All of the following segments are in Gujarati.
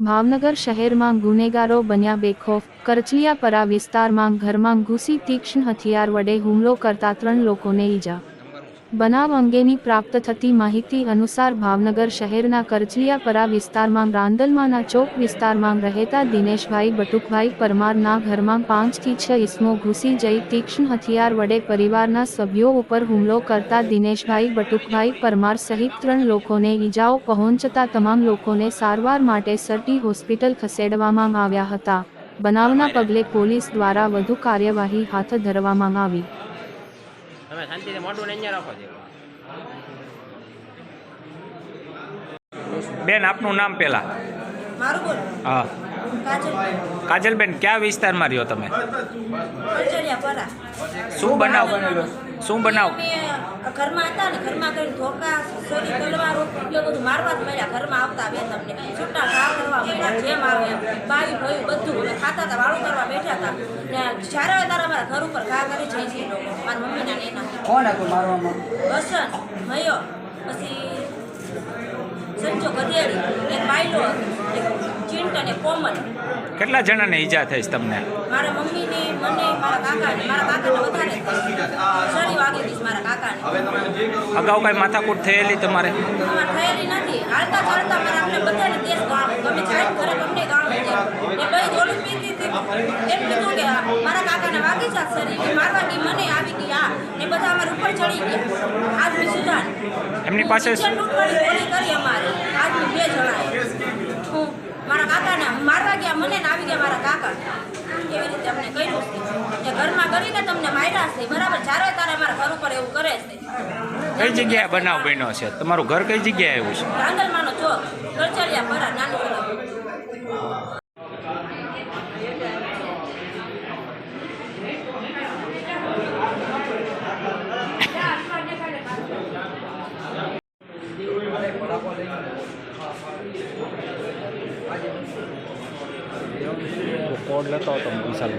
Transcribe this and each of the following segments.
ભાવનગર શહેરમાં ગુનેગારો બન્યા બેખોફ કરચલિયાપરા વિસ્તારમાં ઘરમાં ઘૂસી તીક્ષ્ણ હથિયાર વડે હુમલો કરતા ત્રણ લોકોને ઈજા બનાવ અંગેની પ્રાપ્ત થતી માહિતી અનુસાર ભાવનગર શહેરના કરચલિયાપરા વિસ્તારમાં રાંદલમાના ચોક વિસ્તારમાં રહેતા દિનેશભાઈ બટુકભાઈ પરમારના ઘરમાં પાંચથી છ ઇસમો ઘૂસી જઈ તીક્ષ્ણ હથિયાર વડે પરિવારના સભ્યો ઉપર હુમલો કરતા દિનેશભાઈ બટુકભાઈ પરમાર સહિત ત્રણ લોકોને ઈજાઓ પહોંચતા તમામ લોકોને સારવાર માટે સરટી હોસ્પિટલ ખસેડવામાં આવ્યા હતા. બનાવના પગલે પોલીસ દ્વારા વધુ કાર્યવાહી હાથ ધરવામાં આવી. તમે શાંતિથી મોઢું ને અહીંયા રાખો છો. બેન આપનું નામ પેલા મારું બોલ. હા. કાજલબેન. કયા વિસ્તારમાં રહ્યો તમે? શું બનાવ શું બનાવ? ઘરમાં હતા ને ઘરમાં કઈ ધોકા સોરી તલવારો એ બધું મારવા જ મળ્યા. ઘરમાં આવતા બે તમને. છૂટા ઘા કરવા મળ્યા જેમ આવે બાવી ભયું બધું ખાતા હતા વાળું કરવા બેઠા હતા. ને જ્યારે આવે ત્યારે અમારા ઘર ઉપર ઘા કરી જાય છે મારા મમ્મીના ને એના. કોણ હતું મારવામાં? વસન મયો પછી સંજો ગધેડી એક બાયલો એક કોમલ કેટલા જણાને ઈજા થઈશ તમને? મારા મમ્મીને મને મારા કાકાને મારા કાકાને વધારે થઈ. શરી વાગી છે મારા કાકાને. અગાઉ કઈ માથાકૂટ થયેલી તમારે? થયેલી નથી. હાલતા ચાલતા મારા અમને બધાને દેશ ગામ ગમે જાય ઘરે ગમે ગામ એ ભાઈ જોડી પીતી હતી. એમ કીધું કે મારા કાકાને વાગી જાત શરીર મારવા ગઈ મને આવી ગઈ આ. ને બધા અમારે ઉપર ચડી ગયા. આદમી સુધાર. એમની પાસે કરી અમારે. આદમી બે જણાએ હું મારા કાકાને મારવા ગયા મને ને આવી ગયા મારા કાકા એવી રીતે અમને કર્યું છે કે ઘરમાં કરીને તમને માર્યા છે બરાબર? જ્યારે તારે અમારા ઘર ઉપર એવું કરે છે. કઈ જગ્યાએ બનાવ બન્યો છે? તમારું ઘર કઈ જગ્યાએ આવ્યું છે? રાંદલમાનો ચોક કરચલિયા પરા નાનું કોડ લેતો હતો વિશાલ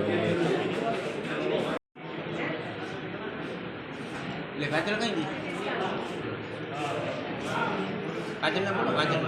એટલે કાજલ કઈ ગઈ કાજલ ને બોલો કાજલ